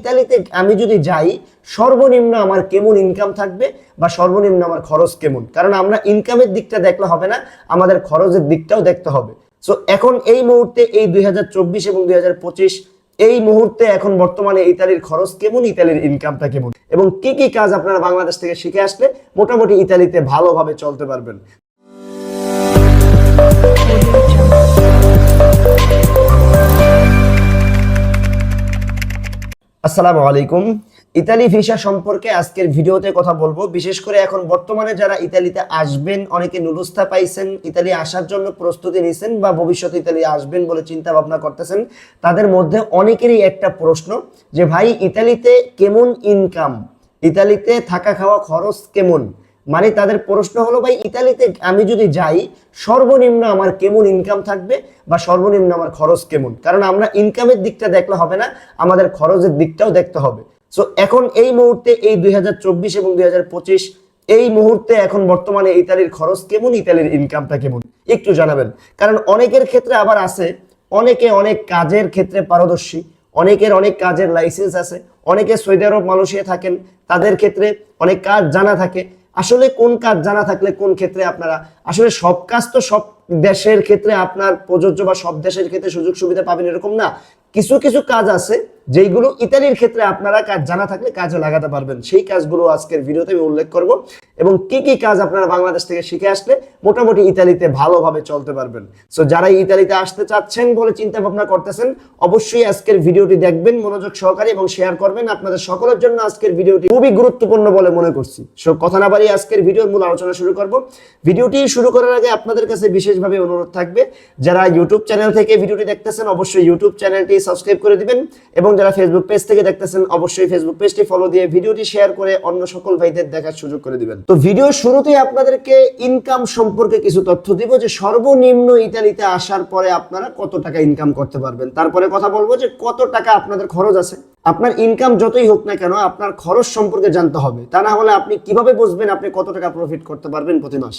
ইতালিতে আমি যদি যাই, সর্বনিম্ন আমার কেমন ইনকাম থাকবে বা সর্বনিম্ন আমার খরচ কেমন? কারণ আমরা ইনকামের দিকটা দেখলে হবে না, আমাদের খরচের দিকটাও দেখতে হবে। সো এখন এই মুহূর্তে এই দুই হাজার চব্বিশ এবং দুই হাজার পঁচিশ, এই মুহূর্তে এখন বর্তমানে ইতালির খরচ কেমন, ইতালির ইনকামটা কেমন? এবং কি কি কাজ আপনারা বাংলাদেশ থেকে শিখে আসলে মোটামুটি ইতালিতে ভালোভাবে চলতে পারবেন। আসসালামু আলাইকুম। ইতালি ভিসা সম্পর্কে আজকের ভিডিওতে কথা বলব। বিশেষ করে এখন বর্তমানে যারা ইতালিতে আসবেন, অনেকে নুরুস্থা পাইছেন, ইতালি আসার জন্য প্রস্তুতি নিছেন বা ভবিষ্যতে ইতালি আসবেন বলে চিন্তা ভাবনা করতেছেন, তাদের মধ্যে অনেকেরই একটা প্রশ্ন যে, ভাই, ইতালিতে কেমন ইনকাম ইতালিতে থাকা খাওয়া খরচ কেমন? মানে তাদের প্রশ্ন হলো, ভাই, ইতালিতে আমি যদি যাই, সর্বনিম্ন আমার কেমন ইনকাম থাকবে বা সর্বনিম্ন আমার খরচ কেমন? কারণ আমরা ইনকামের দিকটা দেখলে হবে না, আমাদের খরচের দিকটাও দেখতে হবে। সো এখন এই মুহূর্তে এই দুই হাজার চব্বিশ এবং দুই হাজার পঁচিশ, এই মুহূর্তে এখন বর্তমানে ইতালির খরচ কেমন, ইতালির ইনকামটা কেমন? একটু জানাবেন। কারণ অনেকের ক্ষেত্রে আবার আছে, অনেকে অনেক কাজের ক্ষেত্রে পারদর্শী, অনেকের অনেক কাজের লাইসেন্স আছে, অনেকে সৌদি আরব মালয়েশিয়া থাকেন, তাদের ক্ষেত্রে অনেক কাজ জানা থাকে। আসলে কোন কাজ জানা থাকলে কোন ক্ষেত্রে আপনারা, আসলে সব কাজ তো সব দেশের ক্ষেত্রে আপনার প্রযোজ্য বা সব দেশের ক্ষেত্রে সুযোগ সুবিধা পাবেন এরকম না। কিছু কিছু কাজ আছে যেইগুলো ইতালির ক্ষেত্রে আপনারা কাজ জানা থাকলে কাজে লাগাতে পারবেন। সেই কাজগুলো আজকের ভিডিওতে আমি উল্লেখ করব এবং কি কি কাজ আপনারা বাংলাদেশ থেকে শিখে আসলে মোটামুটি ইতালিতে ভালোভাবে চলতে পারবেন। সো যারা ইতালিতে আসতে চাচ্ছেন বলে চিন্তা ভাবনা করতেছেন, অবশ্যই আজকের ভিডিওটি দেখবেন, মনোযোগ সহকারে এবং শেয়ার করবেন। আপনাদের সকলের জন্য আজকের ভিডিওটি খুবই গুরুত্বপূর্ণ বলে মনে করছি। সো কথা না বাড়িয়ে আজকের ভিডিওর মূল আলোচনা শুরু করব। ভিডিওটি শুরু করার আগে আপনাদের কাছে বিশেষভাবে অনুরোধ থাকবে, যারা ইউটিউব চ্যানেল থেকে ভিডিওটি দেখতেছেন, অবশ্যই ইউটিউব চ্যানেলটি সাবস্ক্রাইব করে দিবেন এবং যারা ফেসবুক পেজ থেকে দেখতেছেন, অবশ্যই ফেসবুক পেজটি ফলো দিয়ে ভিডিওটি শেয়ার করে অন্য সকল ভাইদের দেখার সুযোগ করে দিবেন। তো ভিডিও শুরুতেই আপনাদেরকে ইনকাম সম্পর্কে কিছু তথ্য দিব যে সর্বনিম্ন ইতালিতে আসার পরে আপনারা কত টাকা ইনকাম করতে পারবেন। তারপরে কথা বলব যে কত টাকা আপনাদের খরচ আছে। আপনার ইনকাম যতই হোক না কেন, আপনার খরচ সম্পর্কে জানতে হবে। তা না হলে আপনি কীভাবে বুঝবেন আপনি কত টাকা প্রফিট করতে পারবেন প্রতি মাস?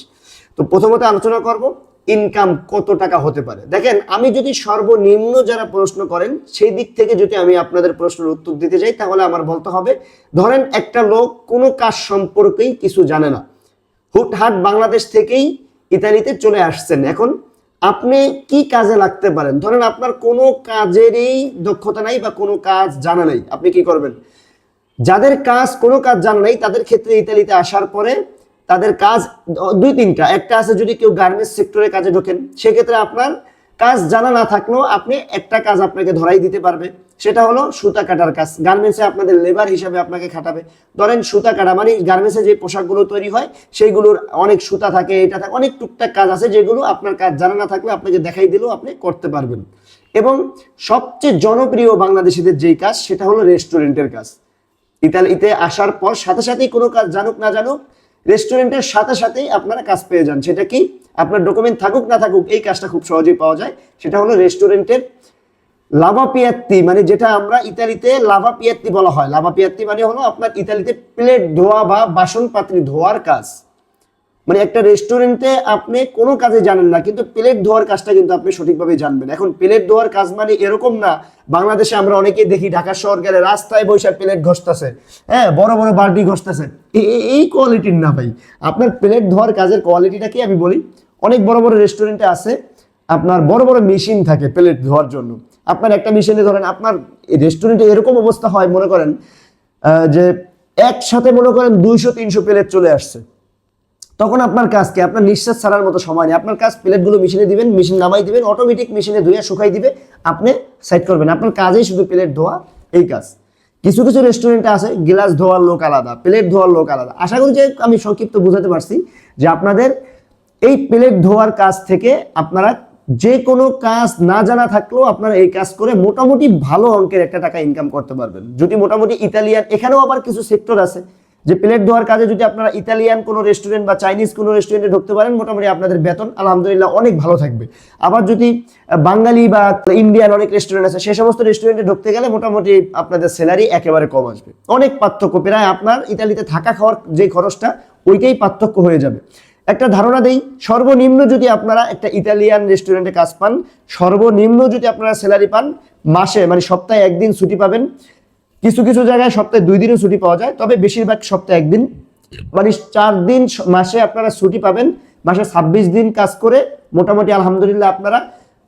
তো প্রথমত আলোচনা করব ইনকাম কত টাকা হতে পারে? দেখেন, আমি যদি সর্বনিম্ন যারা প্রশ্ন করেন, সেই দিক থেকে যদি আমি আপনাদের প্রশ্নের উত্তর দিতে যাই, তাহলে আমার বলতে হবে, ধরেন একটা লোক কোনো কাজ সম্পর্কেই কিছু জানে না। হুটহাট বাংলাদেশ থেকেই ইতালিতে চলে আসছেন। এখন আপনি কি কাজে লাগতে পারেন? ধরেন আপনার কোনো কাজেরই দক্ষতা নাই বা কোনো কাজ জানা নাই, আপনি কি করবেন? যাদের কাজ কোনো কাজ জানা নাই, তাদের ক্ষেত্রে ইতালিতে আসার পরে তাদের কাজ, দুই তিনটা। একটা আছে যদি কেউ গার্মেন্টস সেক্টরে কাজে ঢোকেন, সেক্ষেত্রে আপনার কাজ জানা না থাকলেও আপনি একটা কাজ আপনাকে ধরাই দিতে পারবে। সেটা হলো সুতা কাটার কাজ। গার্মেন্টসে আপনাদের লেবার হিসাবে আপনাকে খাটাবে। ধরেন সুতা কাটা মানে গার্মেন্টসে যে পোশাকগুলো তৈরি হয়, সেইগুলোর অনেক সুতা থাকে, এটা থাকে, অনেক টুকটাক কাজ আছে যেগুলো আপনার কাজ জানা না থাকলে আপনাকে দেখাই দিলেও আপনি করতে পারবেন। এবং সবচেয়ে জনপ্রিয় বাংলাদেশিদের যেই কাজ, সেটা হলো রেস্টুরেন্টের কাজ। ইতালিতে আসার পর সাথে সাথেই কোনো কাজ জানুক না জানুক রেস্টুরেন্টের সাথে সাথেই আপনারা কাজ পেয়ে যান। সেটা কি? আপনার ডকুমেন্ট থাকুক, না থাকুক, এই কাজটা খুব সহজেই পাওয়া যায়। সেটা হলো রেস্টুরেন্টের লাভা পিয়াত্তি মানে যেটা আমরা ইতালিতে লাভা পিয়াত্তি বলা হয়। লাভা পিয়াত্তি মানে হলো আপনার ইতালিতে প্লেট ধোয়া বা বাসন পাত্রি ধোয়ার কাজ। মানে একটা রেস্টুরেন্টে আপনি কোনো কাজে জানেন না, কিন্তু প্লেট ধোয়ার কাজটা কিন্তু আপনি সঠিকভাবে জানবেন। এখন প্লেট ধোয়ার কাজ মানে এরকম না, বাংলাদেশে আমরা অনেকেই দেখি ঢাকা শহর গেলে রাস্তায় বসে প্লেট ঘষতেছে হ্যাঁ বড় বড় বালতি ঘষতেছে। এই কোয়ালিটির না ভাই। আপনার প্লেট ধোয়ার কাজের কোয়ালিটিটা কি আমি বলি? অনেক বড় বড় রেস্টুরেন্টে আছে, আপনার বড় বড় মেশিন থাকে প্লেট ধোয়ার জন্য। আপনার একটা মেশিনে ধরেন আপনার রেস্টুরেন্টে এরকম অবস্থা হয়, মনে করেন যে একসাথে মনে করেন দুইশো, তিনশো প্লেট চলে আসছে। তখন আপনার কাজ কি? আপনার নিঃশ্বাস ছাড়ার মতো সময় নেই। আপনার কাজ প্লেটগুলো মেশিনে দিবেন, মেশিন নামাই দিবেন অটোমেটিক মেশিনে ধুয়ে শুকাই দিবে, আপনি সাইড করবেন। আপনার কাজেই শুধু প্লেট ধোয়া, এই কাজ। কিছু কিছু রেস্টুরেন্টে আছে গ্লাস ধোয়ার লোক আলাদা প্লেট ধোয়ার লোক আলাদা। আশা করি যে আমি সংক্ষিপ্ত বুঝাতে পারছি যে আপনাদের এই প্লেট ধোয়ার কাজ থেকে আপনারা যে কোনো কাজ না জানা থাকলেও আপনারা এই কাজ করে মোটামুটি ভালো অঙ্কের একটা টাকা ইনকাম করতে পারবেন। যদি মোটামুটি ইতালিয়ান, এখানেও আবার কিছু সেক্টর আছে। যে প্লেট ধোয়ার কাজে যদি আপনারা ইতালিয়ান কোনো রেস্টুরেন্ট বা চাইনিজ কোনো রেস্টুরেন্টে ঢুকতে পারেন, মোটামুটি আপনাদের বেতন, আলহামদুলিল্লাহ, অনেক ভালো থাকবে। আবার যদি বাঙালি বা ইন্ডিয়ান অনেক রেস্টুরেন্ট আছে, সে সমস্ত রেস্টুরেন্টে ঢুকতে গেলে মোটামুটি আপনাদের স্যালারি একেবারে কম আসবে। অনেক পার্থক্য, প্রায় আপনার ইতালিতে থাকা খাওয়ার যে খরচটা, ওইটাই পার্থক্য হয়ে যাবে। একটা ধারণা দেই, সর্বনিম্ন যদি আপনারা একটা ইতালিয়ান রেস্টুরেন্টে কাজ পান, সর্বনিম্ন যদি আপনারা স্যালারি পান, মাসে মানে সপ্তাহে একদিন ছুটি পাবেন কিছু কিছু জায়গায় সপ্তাহে দুই দিনও ছুটি পাওয়া যায়, তবে বেশিরভাগ সপ্তাহে একদিন। মানে চার দিন মাসে আপনারা ছুটি পাবেন, মাসে ছাব্বিশ দিন কাজ করে মোটামুটি আলহামদুলিল্লাহ আপনারা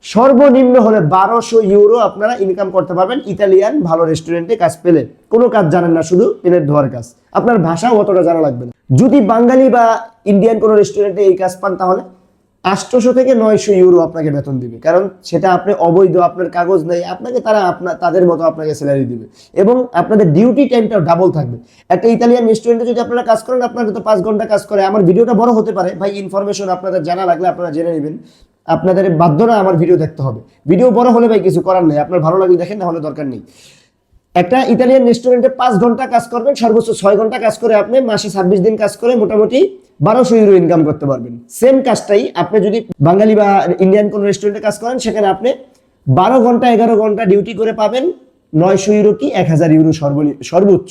সর্বনিম্ন হলে বারোশো ইউরো আপনারা ইনকাম করতে পারবেন ইতালিয়ান, ভালো রেস্টুরেন্টে কাজ পেলে। কোনো কাজ জানেন না, শুধু প্লেট ধোয়ার কাজ। আপনার ভাষাও অতটা জানা লাগবে না। যদি বাঙালি বা ইন্ডিয়ান কোনো রেস্টুরেন্টে এই কাজ পান তাহলে আটশোশো থেকে নয়শো ইউরো আপনাকে বেতন দিবে। কারণ সেটা আপনি অবৈধ, আপনার কাগজ নেই, আপনাকে তারা আপনার তাদের মতো আপনাকে স্যালারি দিবে। এবং আপনাদের ডিউটি টাইমটাও ডাবল থাকবে। একটা ইতালিয়ান রেস্টুরেন্টে যদি আপনারা কাজ করেন আপনারা তো পাঁচ ঘণ্টা কাজ করে। আমার ভিডিওটা বড় হতে পারে। ভাই ইনফরমেশন আপনাদের জানা লাগলে আপনারা জেনে নেবেন। আপনাদের বাধ্য না আমার ভিডিও দেখতে হবে। ভিডিও বড় হলে ভাই কিছু করার নেই। আপনার ভালো লাগলে দেখেন, না হলে দরকার নেই। একটা ইতালিয়ান রেস্টুরেন্টে পাঁচ ঘণ্টা কাজ করবেন, সর্বোচ্চ ছয় ঘণ্টা কাজ করে আপনি, মাসে ছাব্বিশ দিন কাজ করে মোটামুটি বারোশো ইউরো ইনকাম করতে পারবেন। সেম কাজটাই আপনি যদি বাঙালি বা ইন্ডিয়ান কোনো রেস্টুরেন্টে কাজ করেন, সেখানে আপনি বারো ঘণ্টা, এগারো ঘণ্টা ডিউটি করে পাবেন নয়শো ইউরো কি এক হাজার ইউরো সর্বোচ্চ।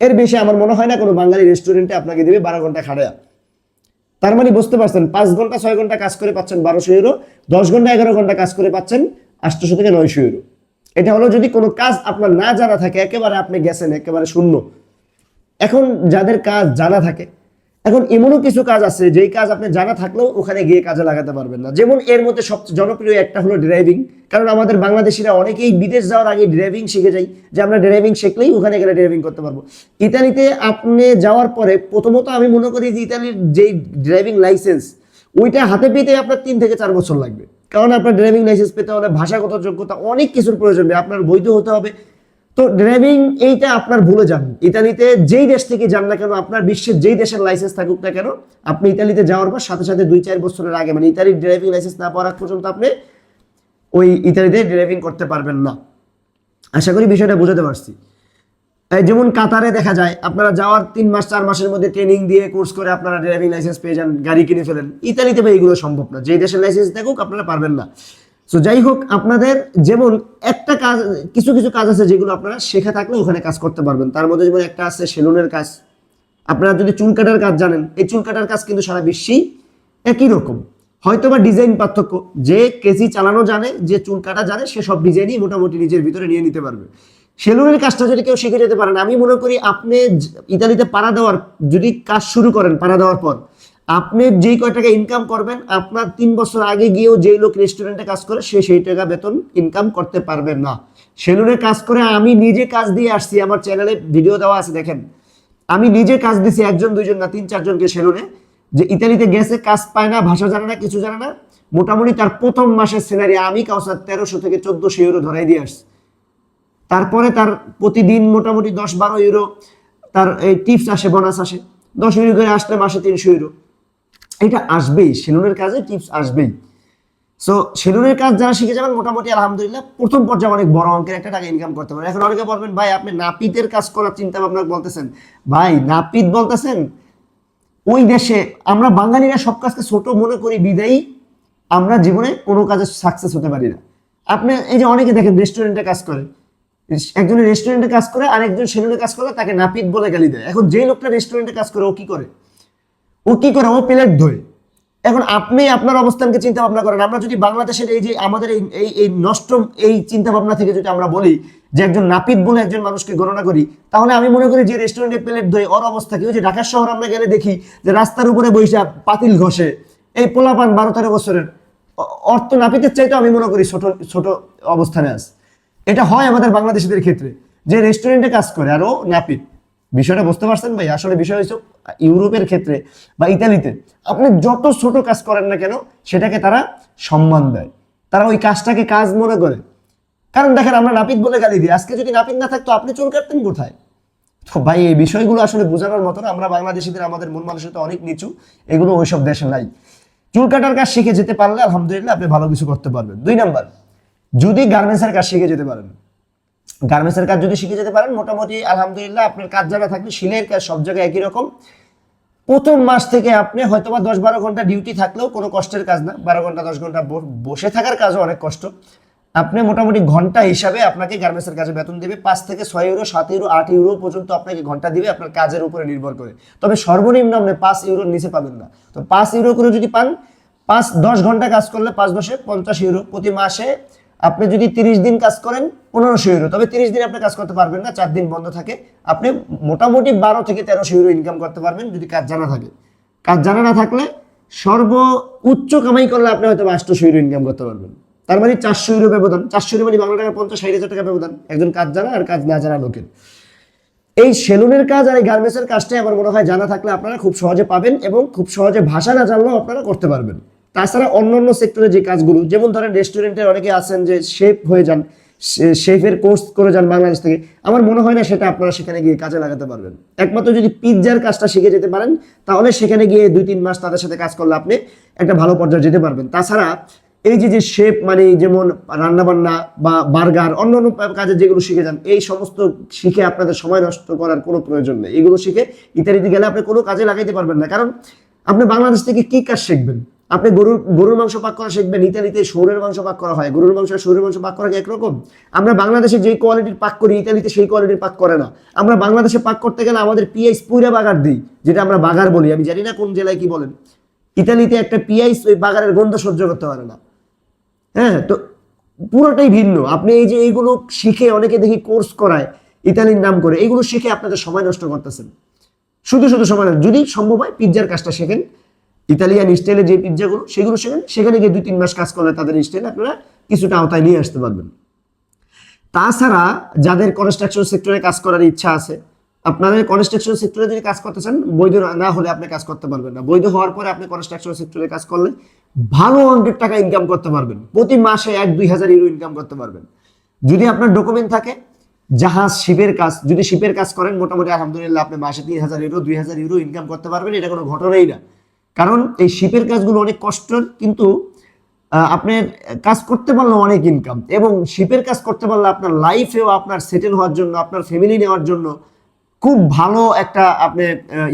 এর বেশি আমার মনে হয় না কোনো বাঙালি রেস্টুরেন্টে আপনাকে দেবে বারো ঘণ্টা খাড়া তার মানে বুঝতে পারছেন, পাঁচ ঘণ্টা, ছয় ঘণ্টা কাজ করে পাচ্ছেন বারোশো ইউরো দশ ঘণ্টা, এগারো ঘণ্টা কাজ করে পাচ্ছেন আটশোশো থেকে নয়শো ইউরো এটা হলো যদি কোনো কাজ আপনার না জানা থাকে, একেবারে আপনি গেছেন, একেবারে শূন্য। এখন যাদের কাজ জানা থাকে এখন এমনও কিছু কাজ আছে, যেই কাজ আপনি জানা থাকলেও ওখানে গিয়ে কাজে লাগাতে পারবেন না। যেমন এর মধ্যে সবচেয়ে জনপ্রিয় একটা হলো ড্রাইভিং কারণ আমাদের বাংলাদেশিরা অনেকেই বিদেশ যাওয়ার আগে ড্রাইভিং শিখে যাই যে আমরা ড্রাইভিং শিখলেই ওখানে গেলে ড্রাইভিং করতে পারব। ইতালিতে আপনি যাওয়ার পরে প্রথমত আমি মনে করি যে ইতালির যেই ড্রাইভিং লাইসেন্স ওইটা হাতে পেতে আপনার তিন থেকে চার বছর লাগবে। কারণ আপনার ড্রাইভিং লাইসেন্স পেতে হলে ভাষাগত যোগ্যতা অনেক কিছুর প্রয়োজন হবে, আপনার বৈধ হতে হবে তো ড্রাইভিং এইটা আপনার ভুলে যান। ইতালিতে যেই দেশ থেকে যান না কেন, আপনার বিশ্বের যেই দেশের লাইসেন্স থাকুক না কেন, আপনি ইতালিতে যাওয়ার পর সাথে সাথে দুই চার বছরের আগে মানে ইতালির ড্রাইভিং লাইসেন্স না পাওয়ার পর্যন্ত আপনি ওই ইতালিতে ড্রাইভিং করতে পারবেন না। আশা করি বিষয়টা বুঝাতে পারছি। যেমন কাতারে দেখা যায়, আপনারা যাওয়ার তিন মাস, চার মাসের মধ্যে ট্রেনিং দিয়ে কোর্স করে আপনারা ড্রাইভিং লাইসেন্স পেয়ে যান, গাড়ি কিনে ফেলেন। ইতালিতে ভাই এগুলো সম্ভব না। যেই দেশের লাইসেন্স থাকুক, আপনারা পারবেন না। সো যাই হোক, আপনাদের যেমন একটা কাজ, কিছু কিছু কাজ আছে যেগুলো আপনারা শেখা থাকলে ওখানে কাজ করতে পারবেন। তার মধ্যে যেমন একটা আছে সেলুনের কাজ। আপনারা যদি চুল কাটার কাজ জানেন, এই চুল কাটার কাজ কিন্তু সারা বিশ্বেই একই রকম। হয়তো বা ডিজাইন পার্থক্য। যে কেজি চালানো জানে, যে চুল কাটা জানে, সে সব ডিজাইনই মোটামুটি নিজের ভিতরে নিয়ে নিতে পারবে। সেলুনের কাজটা যদি কেউ শিখে যেতে পারেন, আমি মনে করি আপনি ইতালিতে পাড়া দেওয়ার, যদি কাজ শুরু করেন পাড়া দেওয়ার পর আপনি যেই কয় টাকা ইনকাম করবেন, আপনার তিন বছর আগে গিয়েও যেই লোক রেস্টুরেন্টে কাজ করে, সে সেই টাকা বেতন ইনকাম করতে পারবে না। সেলুনে কাজ করে আমি নিজে কাজ দিয়ে আসছি, আমার চ্যানেলে ভিডিও দেওয়া আছে, দেখেন। আমি নিজে কাজ দিছি, একজন, দুইজন না, তিন, চারজনকে সেলুনে, যে ইতালিতে গেছে, কাজ পায় না, ভাষা জানে না, কিছু জানে না, মোটামুটি তার প্রথম মাসের স্যালারি আমি কাউসার তেরোশো থেকে চোদ্দশো ইউরো ধরাই দিয়ে আসছি। তারপরে তার প্রতিদিন মোটামুটি দশ বারো ইউরো তার এই টিপস আসে বোনাস আসে। দশ ইউরো করে আসলে মাসে তিনশো ইউরো এটা আসবেই, সেলুনের কাজে টিপস আসবেই। সো সেলুনের কাজ যারা শিখে যাবেন, মোটামুটি আলহামদুলিল্লাহ, প্রথম পর্যায়ে অনেক বড় অঙ্কের একটা টাকা ইনকাম করতে পারেন এখন অনেকে বলবেন, ভাই, আপনি নাপিতের কাজ করার চিন্তা ভাবনা বলতেছেন। ভাই, নাপিত বলতেছেন, ওই দেশে আমরা বাঙালিরা সব কাজকে ছোট মনে করি, বিদায়ী আমরা জীবনে কোনো কাজে সাকসেস হতে পারি না। আপনি, এই যে অনেকে দেখেন রেস্টুরেন্টে কাজ করে। একজন রেস্টুরেন্টে কাজ করে আর একজন সেলুনে কাজ করে তাকে নাপিত বলে গালি দেয়। এখন যে লোকটা রেস্টুরেন্টে কাজ করে, ও কি করে? ও কি করে? ও প্লেট ধোয় এখন আপনি আপনার অবস্থানকে চিন্তা ভাবনা করেন। আমরা যদি বাংলাদেশের এই যে আমাদের এই এই নষ্ট এই চিন্তা ভাবনা থেকে যদি আমরা বলি যে একজন নাপিত বলে একজন মানুষকে গণনা করি, তাহলে আমি মনে করি যে রেস্টুরেন্টে প্লেট ধোয় ওর অবস্থা কি? যে ঢাকার শহর আমরা গেলে দেখি যে রাস্তার উপরে বৈশা পাতিল ঘষে। এই পোলাপান বারো তেরো বছরের। অর্থ নাপিতের চাইতে আমি মনে করি ছোট ছোট অবস্থানে আছে। এটা হয় আমাদের বাংলাদেশিদের ক্ষেত্রে। যে রেস্টুরেন্টে কাজ করে আর ও নাপিত। বিষয়টা বুঝতে পারছেন ভাই? আসলে বিষয় হচ্ছে ইউরোপের ক্ষেত্রে বা ইতালিতে আপনি যত ছোট কাজ করেন না কেন, সেটাকে তারা সম্মান দেয়। তারা ওই কাজটাকে কাজ মনে করে। কারণ দেখেন, আমরা নাপিত বলে গালি দিই। আজকে যদি নাপিত না থাকতো, আপনি চুল কাটতেন কোথায়? তো ভাই, এই বিষয়গুলো আসলে বোঝানোর মতো না। আমরা বাংলাদেশিদের, আমাদের মন মানসিকতা অনেক নিচু। এগুলো ওইসব দেশে নাই। চুল কাটার কাজ শিখে যেতে পারলে, আলহামদুলিল্লাহ, আপনি ভালো কিছু করতে পারবেন। দুই নাম্বার, যদি গার্মেন্টসের কাজ শিখে যেতে পারেন গার্মেন্টসের কাজ যদি শিখে যেতে পারেন, মোটামুটি আলহামদুলিল্লাহ আপনার কাজ জায়গা থাকলে সিলাইয়ের কাজ সব জায়গায় একই রকম। প্রথম মাস থেকে আপনি হয়তো বা দশ বারো ঘণ্টা ডিউটি থাকলেও কোনো কষ্টের কাজ না। বারো ঘণ্টা, দশ ঘণ্টা বসে থাকার কাজও অনেক কষ্ট। আপনি মোটামুটি ঘণ্টা হিসাবে আপনাকে গার্মেন্টসের কাজে বেতন দেবে। পাঁচ থেকে ছয় ইউরো সাত ইউরো আট ইউরো পর্যন্ত আপনাকে ঘণ্টা দিবে আপনার কাজের উপরে নির্ভর করে। তবে সর্বনিম্ন আপনি পাঁচ ইউরোর নিচে পাবেন না। তো পাঁচ ইউরো করে যদি পান, পাঁচ, দশ ঘণ্টা কাজ করলে পাঁচ দশে পঞ্চাশ ইউরো প্রতি মাসে আপনি যদি তিরিশ দিন কাজ করেন পনেরোশো ইউরো তবে তিরিশ দিন আপনি কাজ করতে পারবেন না, চার দিন বন্ধ থাকে। আপনি মোটামুটি বারো থেকে তেরোশো ইউরো ইনকাম করতে পারবেন যদি কাজ জানা থাকে। কাজ জানা না থাকলে সর্ব উচ্চ কামাই করলে আপনি হয়তো আটশো ইউরো ইনকাম করতে পারবেন। তার মানে চারশো ইউরো ব্যবধান। চারশো ইউরো মানে বাংলা টাকা পঞ্চাশ, ষাট হাজার টাকা ব্যবধান। একজন কাজ জানা আর কাজ না জানা লোকের। এই সেলুনের কাজ আর এই গার্মেন্টসের কাজটাই আমার মনে হয় জানা থাকলে আপনারা খুব সহজে পাবেন এবং খুব সহজে ভাষা না জানলেও আপনারা করতে পারবেন। তাছাড়া অন্যান্য সেক্টরে যে কাজগুলো, যেমন ধরেন রেস্টুরেন্টের অনেকে আছেন যে শেফ হয়ে যান শেফের কোর্স করে যান বাংলাদেশ থেকে, আমার মনে হয় না সেটা আপনারা সেখানে গিয়ে কাজে লাগাতে পারবেন। একমাত্র যদি পিৎজার কাজটা শিখে যেতে পারেন, তাহলে সেখানে গিয়ে দুই তিন মাস তাদের সাথে কাজ করলে আপনি একটা ভালো পর্যায়ে যেতে পারবেন। তাছাড়া এই যে যে শেপ মানে যেমন রান্নাবান্না বা বার্গার অন্য অন্য কাজে যেগুলো শিখে যান, এই সমস্ত শিখে আপনাদের সময় নষ্ট করার কোনো প্রয়োজন নেই। এগুলো শিখে ইত্যাদিতে গেলে আপনি কোনো কাজে লাগাইতে পারবেন না। কারণ আপনি বাংলাদেশ থেকে কি কাজ শিখবেন? আপনি গরুর গরুর মাংস পাক করা শিখবেন ইতালিতে সৌরের মাংস পাক করা হয়। গরুর মাংস সৌরের মাংস পাক করা একরকম? আমরা বাংলাদেশে যেই কোয়ালিটির পাক করি, ইতালিতে সেই কোয়ালিটির পাক করে না। আমরা বাংলাদেশে পাক করতে গেলে আমাদের পিআইস পুরা বাগার দিই, যেটা আমরা বাগার বলি। আমি জানি না কোন জেলায় কি বলেন। ইতালিতে একটা পিআইস ওই বাগারের গন্ধ সহ্য করতে পারে না। হ্যাঁ তো পুরোটাই ভিন্ন। আপনি এই যে এইগুলো শিখে অনেকে দেখি কোর্স করায়, ইতালির নাম করে, এইগুলো শিখে আপনাদের সময় নষ্ট করতেছেন। শুধু শুধু সময় যদি সম্ভব হয়, পিৎজার কাজটা শেখেন। ইতালিয়ান স্টাইলে যে পিৎজাগুলো, সেগুলো সেখানে সেখানে গিয়ে দুই তিন মাস কাজ করলে তাদের স্টাইল আপনারা কিছুটা আওতায় নিয়ে আসতে পারবেন। তাছাড়া যাদের কনস্ট্রাকশন সেক্টরে কাজ করার ইচ্ছা আছে, আপনাদের কনস্ট্রাকশন সেক্টরে যদি কাজ করতে চান, বৈধ না হলে আপনি কাজ করতে পারবেন না। বৈধ হওয়ার পরে আপনি কনস্ট্রাকশন সেক্টরে কাজ করলে ভালো অঙ্কের টাকা ইনকাম করতে পারবেন। প্রতি মাসে এক, দুই হাজার ইউরো ইনকাম করতে পারবেন। যদি আপনার ডকুমেন্ট থাকে, জাহাজ শিপের কাজ, যদি শিপের কাজ করেন, মোটামুটি আলহামদুলিল্লাহ আপনি মাসে তিন হাজার ইউরো দুই হাজার ইউরো ইনকাম করতে পারবেন, এটা কোনো ঘটনাই না। কারণ এই শিপের কাজগুলো অনেক কষ্টের, কিন্তু আপনার কাজ করতে পারলে অনেক ইনকাম এবং শিপের কাজ করতে পারলে আপনার লাইফেও আপনার সেটেল হওয়ার জন্য, আপনার ফ্যামিলি নেওয়ার জন্য খুব ভালো একটা আপনি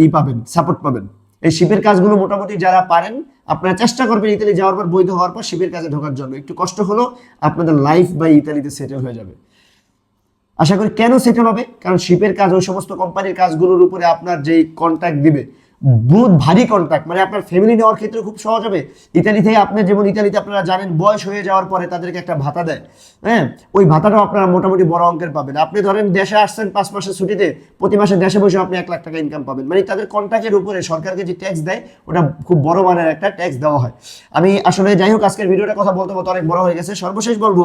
ই পাবেন সাপোর্ট পাবেন। এই শিপের কাজগুলো মোটামুটি যারা পারেন, আপনারা চেষ্টা করবেন ইতালি যাওয়ার পর, বৈধ হওয়ার পর শিপের কাজে ঢোকার জন্য। একটু কষ্ট হলো, আপনাদের লাইফ বা ইতালিতে সেটেল হয়ে যাবে। আশা করি কেন সেটেল হবে? কারণ শিপের কাজ, ওই সমস্ত কোম্পানির কাজগুলোর উপরে আপনার যেই কন্ট্যাক্ট দিবে বহুত ভারী কন্ট্যাক্ট মানে আপনার ফ্যামিলি নেওয়ার ক্ষেত্রে খুব সহজ হবে। ইতালি থেকে আপনি যেমন ইতালিতে আপনারা জানেন, বয়স হয়ে যাওয়ার পরে তাদেরকে একটা ভাতা দেয়। হ্যাঁ? ওই ভাতাটাও আপনারা মোটামুটি বড় অঙ্কের পাবেন। আপনি ধরেন দেশে আসছেন পাঁচ মাসের ছুটিতে, প্রতি মাসে দেশে বসে আপনি এক লাখ টাকা ইনকাম পাবেন। মানে তাদের কন্ট্রাক্টের উপরে সরকারকে যে ট্যাক্স দেয়, ওটা খুব বড় মানের একটা ট্যাক্স দেওয়া হয়। আমি আসলে যাই হোক, আজকের ভিডিওটা কথা বলতে বলতে অনেক বড় হয়ে গেছে। সর্বশেষ বলব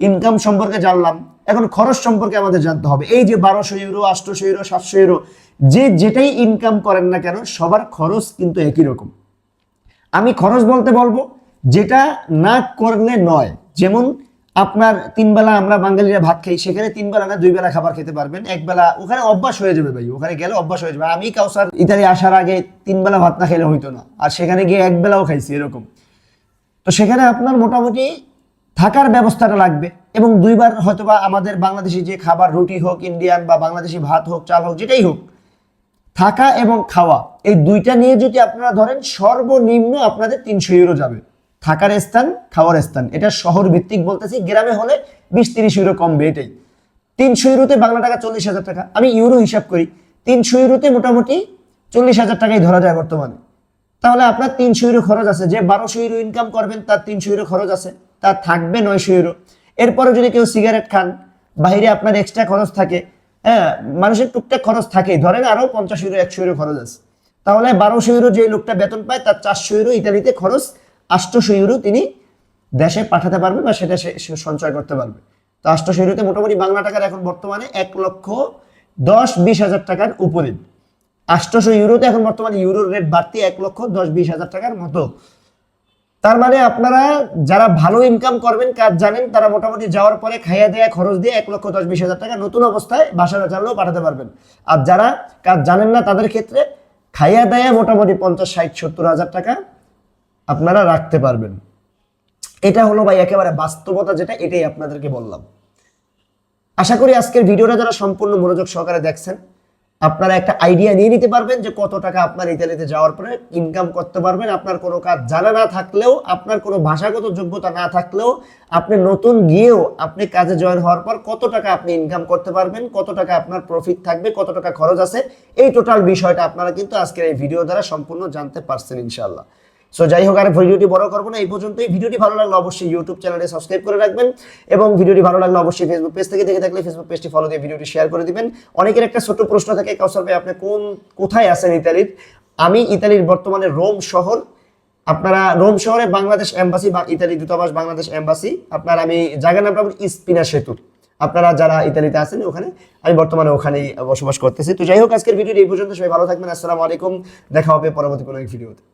ইনকাম সম্পর্কে জানলাম। এখন খরচ সম্পর্কে আমাদের জানতে হবে। এই যে বারোশো ইউরো আটশোশো ইউরো সাতশো ইউরো যে যেটাই ইনকাম করেন না কেন, সবার খরচ কিন্তু একই রকম। আমি খরচ বলতে বলব, যেটা না করলে নয়। যেমন আপনার তিন বেলা আমরা বাঙালিরা ভাত খাই, সেখানে তিন বেলা না দুই বেলা খাবার খেতে পারবেন। এক বেলা ওখানে অভ্যাস হয়ে যাবে ভাই, ওখানে গেলে অভ্যাস হয়ে যাবে। আমি কাউসার ইতালি আসার আগে তিন বেলা ভাত না খেলে হইতো না, আর সেখানে গিয়ে এক বেলাও খাইছি এরকম। তো সেখানে আপনার মোটামুটি থাকার ব্যবস্থাটা লাগবে, এবং দুইবার হয়তোবা আমাদের বাংলাদেশি যে খাবার, রুটি হোক, ইন্ডিয়ান বা বাংলাদেশি ভাত হোক, চাল হোক, যেটাই হোক থাকা এবং খাওয়া, এই দুইটা নিয়ে যদি আপনারা ধরেন সর্বনিম্ন আপনাদের তিনশো ইউরো যাবে। থাকার স্থান, খাওয়ার স্থান। এটা শহর ভিত্তিক বলতেছি, গ্রামে হলে বিশ তিরিশ ইউরো কমবে এটাই তিনশো ইউরোতে বাংলা টাকা চল্লিশ হাজার টাকা। আমি ইউরো হিসাব করি, তিনশো ইউরোতে মোটামুটি চল্লিশ হাজার টাকাই ধরা যায় বর্তমানে। তাহলে আপনার তিনশো ইউরো খরচ আছে। যে বারোশো ইউরো ইনকাম করবেন, তার তিনশো ইউরো খরচ আছে। তার থাকবে নয়শো ইউরো এরপরে যদি কেউ সিগারেট খান, বাইরে আপনার এক্সট্রা খরচ থাকে হ্যাঁ মানুষের টুকটাক খরচ থাকেই। ধরেন আরও পঞ্চাশ ইউরো একশো ইউরো খরচ আছে। তাহলে বারোশো ইউরো যে লোকটা বেতন পায়, তার চারশো ইউরো ইতালিতে খরচ আটশোশো ইউরো তিনি দেশে পাঠাতে পারবে বা সেটা সে সে সঞ্চয় করতে পারবে। তো আটশোশো ইউরোতে মোটামুটি বাংলা টাকার এখন বর্তমানে এক লক্ষ দশ, বিশ হাজার টাকার উপরে। আটশোশো ইউরোতে এখন বর্তমানে ইউরোর রেট বাড়তি এক লক্ষ দশ, বিশ হাজার টাকার মতো। তার মানে আপনারা যারা ভালো ইনকাম করবেন, কাজ জানেন, তারা মোটামুটি যাওয়ার পরে খাইয়া দেয়া খরচ দিয়ে এক লক্ষ দশ, বিশ হাজার টাকা নতুন অবস্থায় বাসাটা চাললেও পাঠাতে পারবেন। আর যারা কাজ জানেন না তাদের ক্ষেত্রে খাইয়া দেয়া মোটামুটি পঞ্চাশ, ষাট, সত্তর হাজার টাকা আপনারা রাখতে পারবেন। এটা হলো ভাই একেবারে বাস্তবতা যেটা, এটাই আপনাদেরকে বললাম। আশা করি আজকের ভিডিওটা যারা সম্পূর্ণ মনোযোগ সহকারে দেখছেন আপনারা একটা আইডিয়া নিয়ে নিতে পারবেন যে কত টাকা আপনার ইতালিতে যাওয়ার পরে ইনকাম করতে পারবেন। আপনার কোনো কাজ জানা না থাকলেও, আপনার কোনো ভাষাগত যোগ্যতা না থাকলেও, আপনি নতুন গিয়েও আপনি কাজে জয়েন হওয়ার পর কত টাকা আপনি ইনকাম করতে পারবেন, কত টাকা আপনার প্রফিট থাকবে, কত টাকা খরচ আছে, এই টোটাল বিষয়টা আপনারা কিন্তু আজকের এই ভিডিও দ্বারা সম্পূর্ণ জানতে পারছেন ইনশাল্লাহ সো যাই হোক, আর ভিডিওটি বড় করব না, এই পর্যন্তই। ভিডিওটি ভালো লাগলে অবশ্যই ইউটিউব চ্যানেলে সাবস্ক্রাইব করে রাখবেন এবং ভিডিওটি ভালো লাগলে অবশ্যই ফেসবুক পেজ থেকে দেখে থাকলে ফেসবুক পেজটি ফলো দিয়ে ভিডিওটি শেয়ার করে দিবেন। অনেকের একটা ছোট্ট প্রশ্ন থাকে, কাউসার ভাই, আপনি কোন, কোথায় আছেন ইতালির? আমি ইতালির বর্তমানে রোম শহর। আপনারা রোম শহরে বাংলাদেশ এম্বাসি বা ইতালি দূতাবাস বাংলাদেশ এম্বাসি। আপনার আমি জায়গার নাম বলি ইস্পিনা সেতু আপনারা যারা ইতালিতে আছেন ওখানে, আমি বর্তমানে ওখানেই বসবাস করতেছি। তো যাই হোক, আজকের ভিডিও এই পর্যন্ত। সবাই ভালো থাকবেন। আসসালামু আলাইকুম। দেখা হবে পরবর্তী কোনো এক ভিডিওতে।